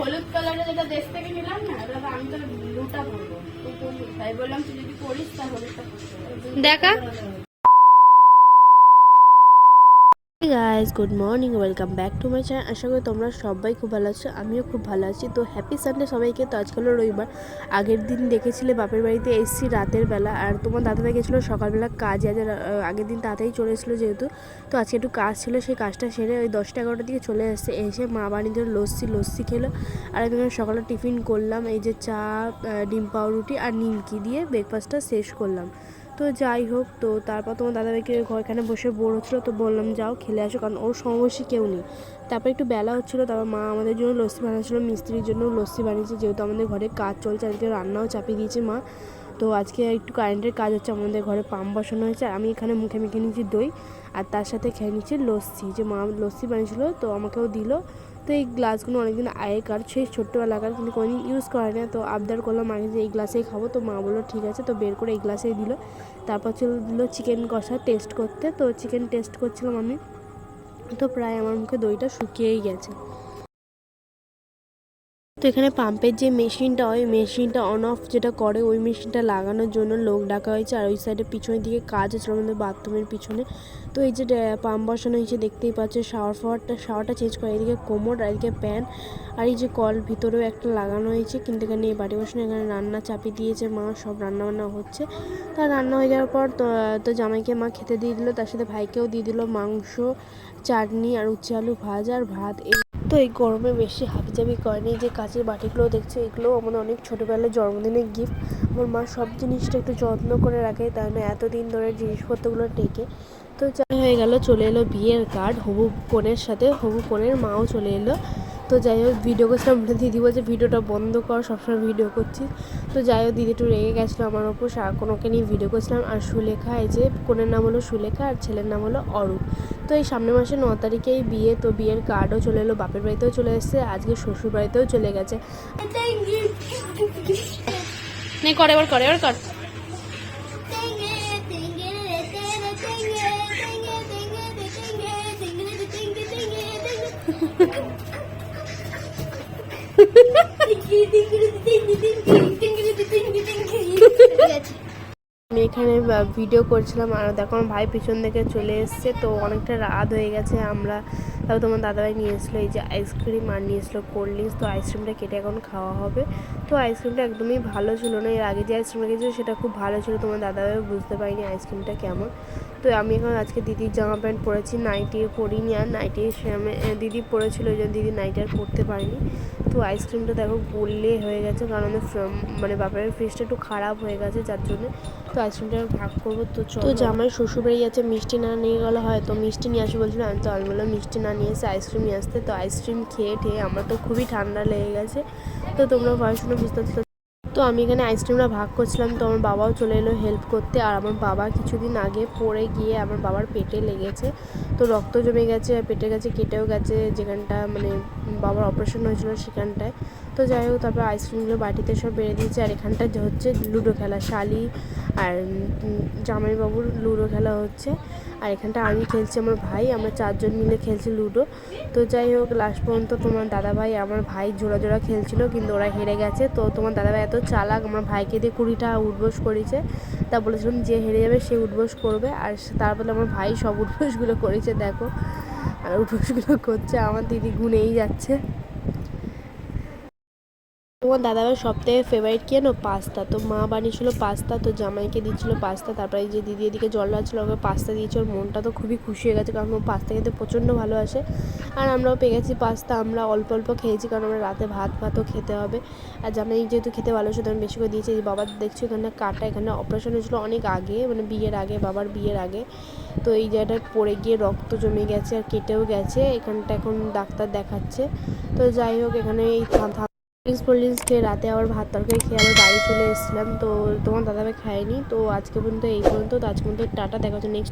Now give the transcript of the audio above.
হলুদ কালারের যেটা দেশ থেকে নিলাম না ওটা আমি তো ব্লুটা পরবো। তাই বললাম তুই যদি পরিস তা হলুদটা দেখা। Guys good morning welcome back to my channel আশা করি তোমরা সবাই খুব ভালো আছো, আমিও খুব ভালো আছি। তো হ্যাপি সানডে সবাইকে। তো আজকাল রবিবার। আগের দিন দেখেছিলে বাপের বাড়িতে এসেছি রাতের বেলা। আর তোমার দাদা গেছিল সকালবেলা কাজে, আজ আগের দিন তাড়াতাড়ি চলে এসেছিল যেহেতু। তো আজকে একটু কাজ ছিল, সেই কাজটা সেরে ওই দশটা এগারোটার দিকে চলে এসেছে। এসে মা বাড়িতে লস্যি লস্যি খেলো। আর আমি সকালে টিফিন করলাম, এই যে চা ডিম পাউরুটি আর নিমকি দিয়ে ব্রেকফাস্টটা শেষ করলাম। তো যাই হোক, তো তারপর তোমার দাদাভাইকে ঘরখানে বসে বোর হচ্ছিল, তো বললাম, যাও, খেলে আসো, কারণ ওর সমবয়সী কেউ নেই। তারপর একটু বেলা হচ্ছিল, তারপর মা আমাদের জন্য লস্যি বানাচ্ছিলো মিস্ত্রির জন্য লস্যি বানিয়েছে, যেহেতু আমাদের ঘরে কাজ চলছে, আজকে রান্নাও চাপিয়ে দিয়েছে মা। তো আজকে একটু কারেন্টের কাজ হচ্ছে, আমাদের ঘরে পাম্প বসানো হয়েছে, আর আমি এখানে মুখে মেখে নিয়েছি দই, আর তার সাথে খেয়ে নিচ্ছি লস্যি। যে মা লস্যি বানিয়েছিলো, তো আমাকেও দিল। তো এই গ্লাসগুলো অনেকদিন আগেকার, সেই ছোট্টোবেলাকার, কিন্তু কোনোদিন ইউজ করে না তো আবদার করলাম আগে যে এই গ্লাসেই খাব। তো মা বলল, ঠিক আছে। তো বের করে এই গ্লাসেই দিল। তারপর ছিল দিল চিকেন কষা টেস্ট করতে। তো চিকেন টেস্ট করছিলাম আমি। তো প্রায় আমার মুখে দইটা শুকিয়েই গেছে। তো এখানে পাম্পের যে মেশিনটা, ওই মেশিনটা অন অফ যেটা করে, ওই মেশিনটা লাগানোর জন্য লোক ডাকা হয়েছে। আর ওই সাইডে পিছনের দিকে কাজ হচ্ছিল আমাদের বাথরুমের পিছনে। তো এই যে পাম্প বসানো হয়েছে, দেখতেই পাচ্ছে শাওয়ার ফাওয়ারটা শাওয়ারটা চেঞ্জ করে। এদিকে কোমর, আর এদিকে প্যান আর এই যে কল ভিতরেও একটা লাগানো হয়েছে। কিন্তু এখানে এই বাড়ি বসানো এখানে রান্না চাপিয়ে দিয়েছে মা, সব রান্না বান্না হচ্ছে। তা রান্না হয়ে যাওয়ার পর তো তো জামাইকে মা খেতে দিয়ে দিল, তার সাথে ভাইকেও দিয়ে দিল মাংস, চাটনি, আর উচ্ছে আলু ভাজা, আর ভাত এই তো এই গরমে বেশি হাবিজাবি করেনি যে কাঁচের বাটিগুলো দেখছে এগুলো আমাদের অনেক ছোটোবেলায় জন্মদিনের গিফট আমার মা সব জিনিসটা একটু যত্ন করে রাখে, তাই না? এতদিন ধরে জিনিসপত্রগুলো টেকে। তো হয়ে গেল, চলে এলো বিয়ের কার্ড হবু কনের সাথে হবু কনের মাও চলে এলো। তো যাই হোক ভিডিও করছিলাম বলে দিদি বলছে, ভিডিওটা বন্ধ কর, সবসময় ভিডিও করছি। তো যাই হোক, দিদি একটু রেগে গেছিল আমার ওপর ওকে নিয়ে ভিডিও করছিলাম। আর সুলেখা, এই যে কোনের নাম হলো সুলেখা আর ছেলের নাম হলো অরূপ। তো এই সামনের মাসে ন তারিখেই বিয়ে, তো বিয়ের কার্ডও চলে এলো, বাপের বাড়িতেও চলে এসেছে, আজকে শ্বশুর বাড়িতেও চলে গেছে। নে, করে করে কর। আমি এখানে ভিডিও করছিলাম আর দেখো আমার ভাই পিছন থেকে চলে এসছে, তো অনেকটা রাত হয়ে গেছে, আমরা তারপর তোমার দাদাভাই নিয়ে এসলো এই যে আইসক্রিম আর নিয়ে এসলো কোল্ড ড্রিঙ্কস তো আইসক্রিমটা কেটে এখন খাওয়া হবে। তো আইসক্রিমটা একদমই ভালো ছিল না, এর আগে যে আইসক্রিমটা খেয়েছিল সেটা খুব ভালো ছিল, তোমার দাদাভাই বুঝতে পারিনি আইসক্রিমটা কেমন। তো আমি এখন আজকে দিদির জামা প্যান্ট পরেছি নাইটি পরিনি আর নাইটি দিদি পরেছিল, ওই জন্য দিদি নাইটি আর পরতে পারিনি। তো আইসক্রিমটা দেখো গললে হয়ে গেছে কারণ মানে বাপের ফ্রিজটা একটু খারাপ হয়ে গেছে যার জন্য তো আইসক্রিমটা ভাগ করব। তো। তো জামাই শ্বশুর বাড়ি যাচ্ছে মিষ্টি না নিয়ে গেলে হয় তো মিষ্টি নিয়ে আসবে বলছিল আমি তো আমি বললাম মিষ্টি না নিয়ে এসে আইসক্রিম নিয়ে আসতে। তো আইসক্রিম খেয়ে ঠেয়ে আমার তো খুবই ঠান্ডা লেগে গেছে। তো তোমরা পড়াশুনো বুঝতে পারছ। তো আমি এখানে আইসক্রিমটা ভাগ করছিলাম তো আমার বাবাও চলে এলো হেল্প করতে। আর আমার বাবা কিছুদিন আগে পড়ে গিয়ে আমার বাবার পেটে লেগেছে। তো রক্ত জমে গেছে আর পেটে গেছে কেটেও গেছে যেখানটা মানে বাবার অপারেশন হয়েছিল সেখানটায়। তো যাই হোক, তারপর আইসক্রিমগুলো বাটিতে সব বেড়ে দিয়েছে আর এখানটা যে হচ্ছে লুডো খেলা, শালি আর জামাইবাবুর লুডো খেলা হচ্ছে। আর এখানটা আমি খেলছি আমার ভাই, আমরা চারজন মিলে খেলছি লুডো। তো যাই হোক লাস্ট পর্যন্ত তোমার দাদাভাই আমার ভাই জোড়া জোড়া খেলছিল, কিন্তু ওরা হেরে গেছে। তো তোমার দাদাভাই এত চালাক, আমার ভাইকে দিয়ে কুড়িটা উঠবোস করেছে। তা বলেছিলাম যে হেরে যাবে, সে উঠবোস করবে। আর তারপরে আমার ভাই সব উঠবোসগুলো করেছে। দেখো আর উঠোসগুলো করছে আমার দিদি গুনেই যাচ্ছে। তোমার দাদাভাই সব থেকে ফেভারিট কি জানো? পাস্তা। তো মা বানিয়েছিল পাস্তা, তো জামাইকে দিচ্ছিল পাস্তা, তারপরে যে দিদি এদিকে জল রাখছিল ওকে পাস্তা দিয়েছে। ওর মনটা তো খুবই খুশি হয়ে গেছে, কারণ ও পাস্তা খেতে প্রচণ্ড ভালোবাসে। আর আমরাও পেয়ে গেছি পাস্তা, আমরা অল্প অল্প খেয়েছি, কারণ আমরা রাতে ভাত ভাতও খেতে হবে। আর জামাই যেহেতু খেতে ভালোবাসে, তো আমি বেশি করে দিয়েছি। বাবা দেখছি এখানে কাটা, এখানে অপারেশন হয়েছিল অনেক আগে মানে বিয়ের আগে, বাবার বিয়ের আগে। তো এই জায়গাটা পড়ে গিয়ে রক্ত জমে গেছে আর কেটেও গেছে। এখানটা এখন ডাক্তার দেখাচ্ছে। তো যাই হোক, এখানে এই কোল্ড ড্রিঙ্কস খেয়ে রাতে আবার ভাত তরকারি খেয়ে আবার বাড়ি চলে এসেছিলাম। তো তোমার দাদাভাই খায়নি তো আজকে পর্যন্ত এই পর্যন্ত। তো আজকে পর্যন্ত টাটা, দেখা হচ্ছে নেক্সট